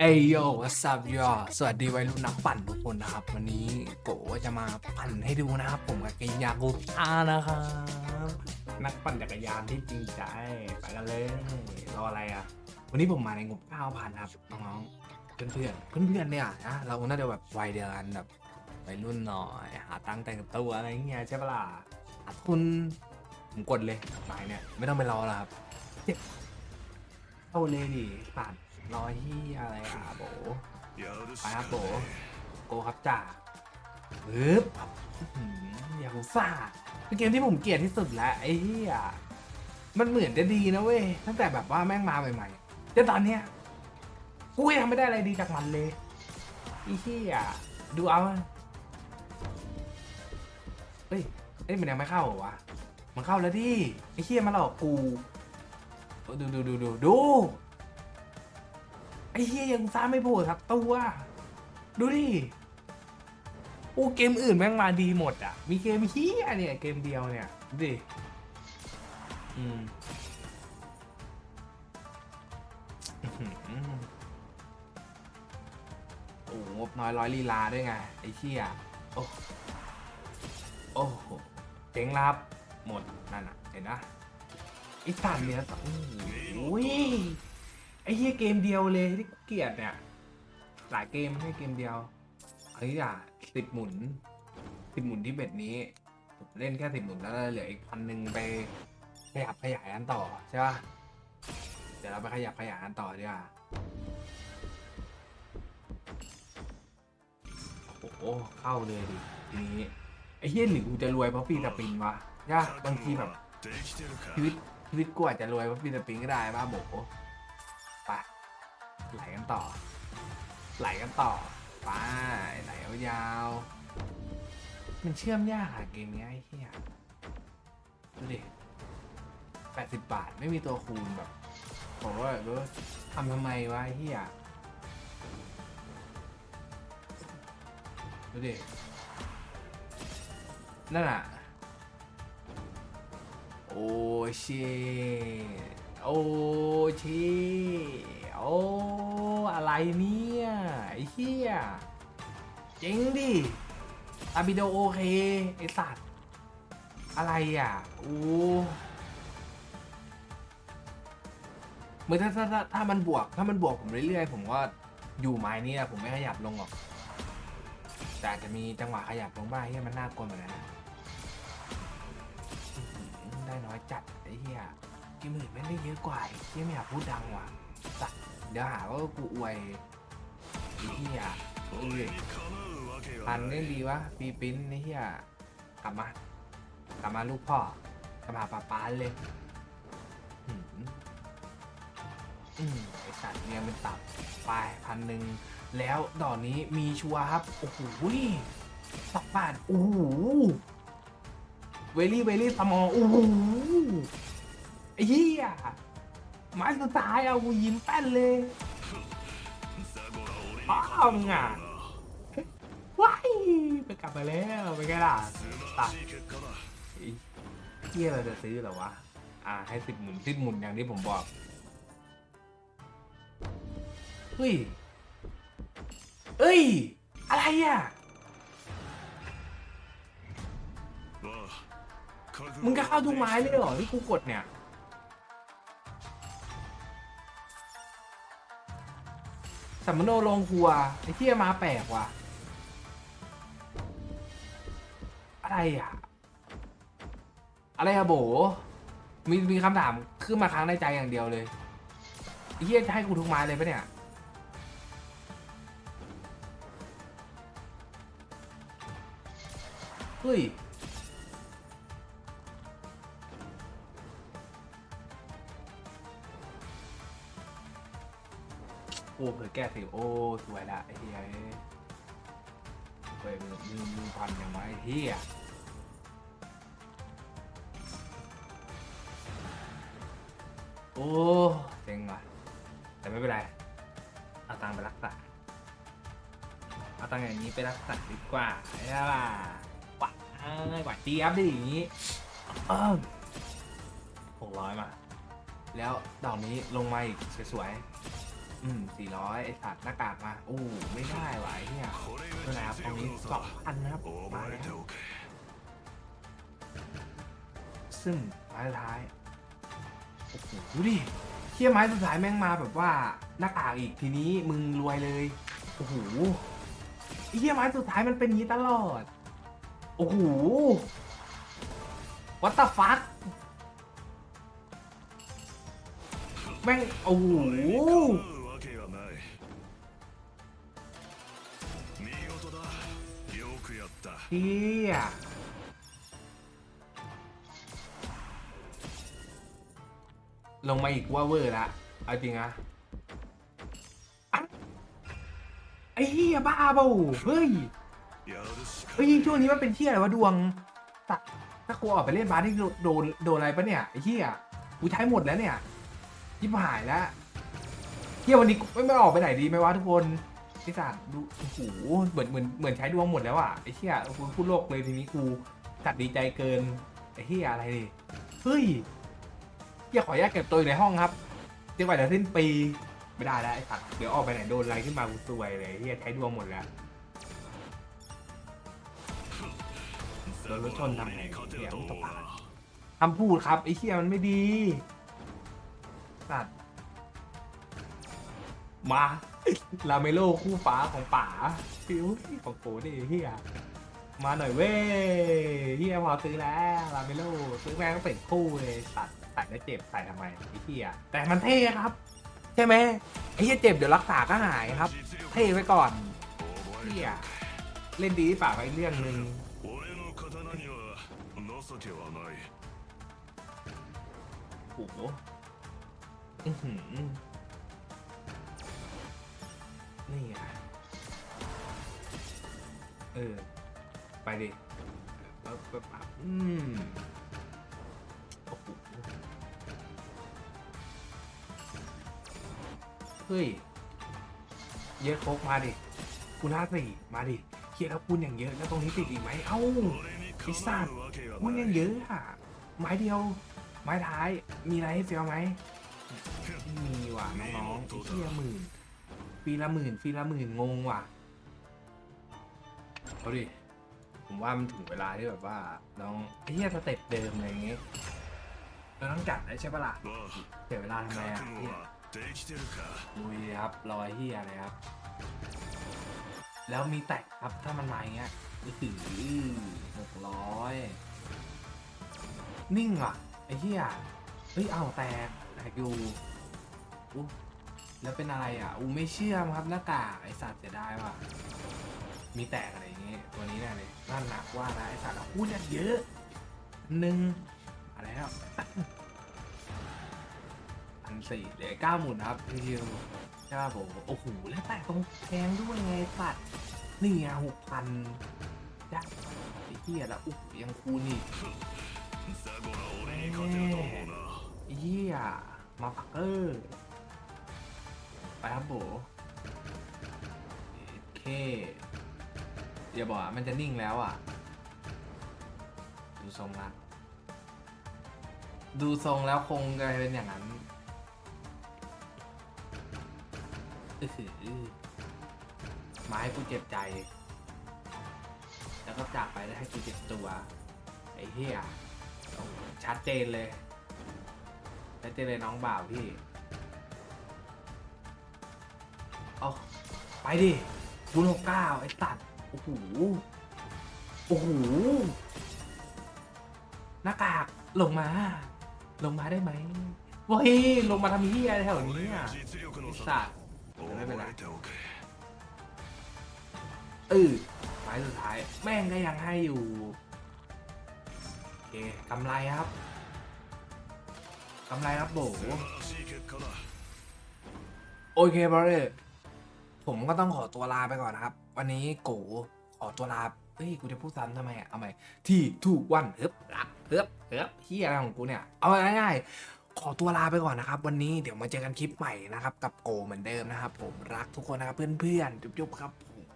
เอยโยวัสบยอสวัสดีวัยรุ่นนักปั่นทุกคนนะครับ วันนี้โกจะมาปั่นให้ดูนะครับ ผมกับเกมยากุซ่านะครับ นักปั่นจักรยานที่จริงใจไปกันเลยรออะไรอะ วันนี้ผมมาในงบ9,000ครับน้องๆเพื่อนเพื่อนๆเพื่อนๆเนี่ยนะเราน่าจะแบบวัยเดียวกันแบบวัยรุ่นหน่อยหาตังค์แต่งตัวอะไรเงี้ยใช่ปะล่ะหาทุนผมกดเลยหมายเนี่ยไม่ต้องไปรอแล้วครับเจ็บเข้าเลยดิปั่น รอยที่อะไรอะโบไปครับโบโกครับจ่าปึ๊บอื้อหือยากุซ่าเป็นเกมที่ผมเกลียดที่สุดแล้วไอ้เหี้ยมันเหมือนจะดีนะเว้ยตั้งแต่แบบว่าแม่งมาใหม่ๆแต่ตอนเนี้ยกูยังไม่ได้อะไรดีจากมันเลยไอ้เหี้ยดูเอาเฮ้ยเอ้ยมันยังไม่เข้าเหรอวะมันเข้าแล้วดิไอ้เหี้ยมาหลอกกูดูดูดูดูดู ไอ้เหี้ยยังซ่าไม่โผล่ครับตัวดูดิโอ้เกมอื่นแม่งมาดีหมดอะ มีเกมเฮียเนี่ยเกมเดียวเนี่ยดิอืมอือหือโอ้งบน้อยร้อยลีลาด้วยไง ไอ้เชี่ยโอ้โอ้เจ๋งรับ หมด นั่นอะ เห็นนะไอ้สันเนี่ยโอ้โหไอ้เหี้ยเกมเดียวเลยที่ก เกียดเนี่ยหลายเกมไม่ใช่เกมเดียวอันนี้อะสิบหมุนสิบหมุนที่เบ็ดนี้ผมเล่นแค่สิบหมุนแล้วเหลืออีกพันหนึ่งไปขยับขยายกันต่อใช่ป่ะเดี๋ยวเราไปขยับขยายกันต่อดีกว่าโอ้โหเข้าเลยดิทีนี้ไอ้เฮี้ยหรือกูจะรวยเพราะฟรีสปินวะย่าบางทีแบบชีวิตชีวิตกูอาจจะรวยเพราะฟรีสปินก็ได้บ้าโบไป ไหลกันต่อ ไหลกันต่อไปไหลยาวๆมันเชื่อมยากอะเกมเนี้ยไอ้เหี้ยดูดิแปดสิบบาทไม่มีตัวคูณแบบผมว่าแบบทำทำไมวะไอ้เหี้ยดูดิ นั่นอะโอ้ชิโอ้ชิโอ้ เนี่ยไอ้เหี้ยเจ๋งดิอาบิโดโอเคไอสัตว์ อะไรอะโอ้เมื่อถ้าถ้าถ้าถ้ามันบวก ถ้ามันบวกผมเรื่อยๆ ผมก็อยู่ไม้นี่แหละผมไม่ขยับลงหรอก แต่อาจจะมีจังหวะขยับลงบ้างที่มันน่ากลัวเหมือนกันนะอื้อหือได้น้อยจัดไอ้เหี้ยกิมหมื่นไม่งได้เยอะกว่าไอ้เหี้ยไม่อยากพูดดังว่ะสัตว์ เดี๋ยวหาว่ากูอวยไอ้เหี้ยอุ้ยพันเล่ดีวะปีปิ้นไอ้เหี้ยกลับมากลับมาลูกพ่อกลับมาป้าป้าเลยอื้อหืออืมไอสัตว์เนี่ยมันตับไปพันหนึ่งแล้วดอกนี้มีชัวครับ โอ้โหสักบาทโอ้โหเวลี่เวลี่สมอลโอ้โหไอ้เหี้ย ไม้สุดท้ายเอากูยิ้มแป้นเลยอ้าวมึงอะว้ายไปกลับมาแล้วไปนไงล่ะตัดเหี้ยเราจะซื้อเหรอวะ อ่า ให้สิบหมุนสิบหมุนอย่างที่ผมบอก เฮ้ย เอ้ย อะไรอะ มึงก็เข้าทุกไม้เลยเหรอที่กูกดเนี่ย สัมมโนลงครัวไอ้ที่มาแปลกว่ะ อะไรอะ อะไรอะโบ มีมีคำถามขึ้นมาค้างในใจอย่างเดียวเลยไอ้เฮียจะให้กูทุกไม้เลยปะเนี่ย เฮ้ย อ้เผื่อแก้สิโอ้สวยละไอ้เหี้ยเฮ้ยมือมือพันย่างไรไอ้เหี้ยโอ้เจ๋งว่ะแต่ไม่เป็นไร เอาตังไปรักษาเอาตังอย่างนี้ไปรักษาดีกว่าใช่ป่ะกว่ากว่าเจี๊ยบดิอย่างนี้หกร้อยมา แล้วดอกนี้ลงมาอีกสวยๆ อืมสี่ร้อยไอสัตว์หน้ากากมาโอ้ไม่ได้ไหวเนี่ยนะครับตรงนี้สองอันนะครับมาแล้วซึ่งท้ายท้ายโอ้โหดูดิเที่ยไม้สุดท้ายแม่งมาแบบว่าหน้ากากอีกทีนี้มึงรวยเลยโอ้โหไอเที่ยไม้สุดท้ายมันเป็นงี้ตลอดโอ้โหวัตตาฟักแม่งโอ้โห เฮียลงมาอีกว่าเวอร์ละเอาจริงอะไอ้เฮียบ้าบ่เฮ้ยเฮ้ยช่วงนี้มันเป็นเฮียอะไรวะดวงตัถ้ากูออกไปเล่นบาสที่โดนโดนอะไรปะเนี่ยไอ้เฮียกูใช้หมดแล้วเนี่ยยิบหายแล้วเฮียวันนี้ไม่ไม่ออกไปไหนดีไหมวะทุกคน ไอสัตว์ดูโอ้โหเหมือนเหมือนเหมือนใช้ดวงหมดแล้วอะไอ้เชี่ยกูพูดโลกเลยทีนี้กูสัดดีใจเกินไอ้เชี่ยอะไรดิเฮ้ยอย่าขออนุญเก็บตัวอยู่ในห้องครับจะไหว่าจะสิ้นปีไม่ได้แล้วไอ้สัตว์เดี๋ยวออกไปไหนโดนอะไรขึ้นมากูซวยเลยเฮียใช้ดวงหมดแล้วโดนรถชนทำไงเดี๋ยวตบปากคำพูดครับไอ้เชี่ยมันไม่ดีสัตว์มา ลาเมโลคู่ฟ้าของป๋าฟิวของโกดิเฮียมาหน่อยเว้ยเฮียพอซื้อแล้วลาเมโลซื้อแม่งเป็นคู่เลยสัตใส่แล้วเจ็บใส่ทำไมไอ้เฮียแต่มันเท่ครับ ใช่ไหมไอ้เฮียเจ็บเดี๋ยวรักษาก็หายครับ เท่ไว้ก่อนเฮียเล่นดีป่าไว้เรื่องหนึ่งโอ้โห นี่อะเออ ไปดิปับปั๊บปั๊บอืมโอ้โหเฮ้ย เยอะโคกมาดิกูน่าสี่มาดิเขียนแล้วปูนอย่างเยอะ แล้วตรงนี้ติดอีกไหมเอ้าพิซซ่าว์ปูนยังเยอะอะ ไม้เดียว ไม้ท้าย มีอะไรให้เฟียวไหม มีว่ะน้องๆเที่ยหมื่น ฟีละหมื่นฟีละหมื่นงงว่ะเอาดิ ผมว่ามันถึงเวลาที่แบบว่าน้องเฮียสเต็ปเดิมอะไรย่างเงี้ยเราต้องจัดได้ใช่ปะล่ะเสียเวลาทำไมอะเหี้ยลุยครับรอยเฮียอะไครับ แล้วมีแตกครับถ้ามันมาอย่างเงี้ยอื้อหกร้อยนิ่งอะไอ้เฮียเฮ้ยเอาแตกแตกอยู่อู้ แล้วเป็นอะไรอะ อูไม่เชื่อมครับหน้ากากไอสัตว์จะได้ว่ะ มีแตกอะไรอย่างเงี้ยตัวนี้เนี่ยเลยน่าหนักว่านะไอสัตว์พูดเยอะหนึ่งอะไรครับพันสี่เหลือเก้าหมุนครับคิวใช่ป่ะผมโอ้โหแล้วแตกตรงแทงด้วยไงสัตว์นี่อะหกพันยักษ์ไอ้เหี้ยละอุ๊ยังคูณอีกเหี้ยมาฟักเกอร์ ไปครับโบโอเคอย่าบอกว่ามันจะนิ่งแล้วอะ ดูทรงละดูทรงแล้วคงจะเป็นอย่างนั้นอื้อหือไม้กูเจ็บใจ แล้วก็จากไปแล้วให้กูเจ็บตัว ไอ้เหี้ยชัดเจนเลยชัดเจนเลยน้องบ่าวพี่ เอาไปดิคูณหกเก้าไอ้ตัดโอ้โหโอ้โหหน้ากากลงมา ลงมาได้ไหมว้ยลงมาทำเฮียแถวนี้อะไอ้สัตว์ไม่เป็นไรเออไม้สุดท้าย แม่งก็ยังให้อยู่โอเคกำไรครับกำไรครับโบโอเคบอลเลย ผมก็ต้องขอตัวลาไปก่อนนะครับ วันนี้โกขอตัวลาเฮ้ยกูจะพูดซ้ำทำไมอะเอาใหม่ที่ถูกวันเฮิบรับเฮิบเฮิบเฮียอะไรของกูเนี่ยเอาง่ายๆขอตัวลาไปก่อนนะครับ วันนี้เดี๋ยวมาเจอกันคลิปใหม่นะครับ กับโกเหมือนเดิมนะครับ ผมรักทุกคนนะครับเพื่อนๆจุ๊บๆครับผม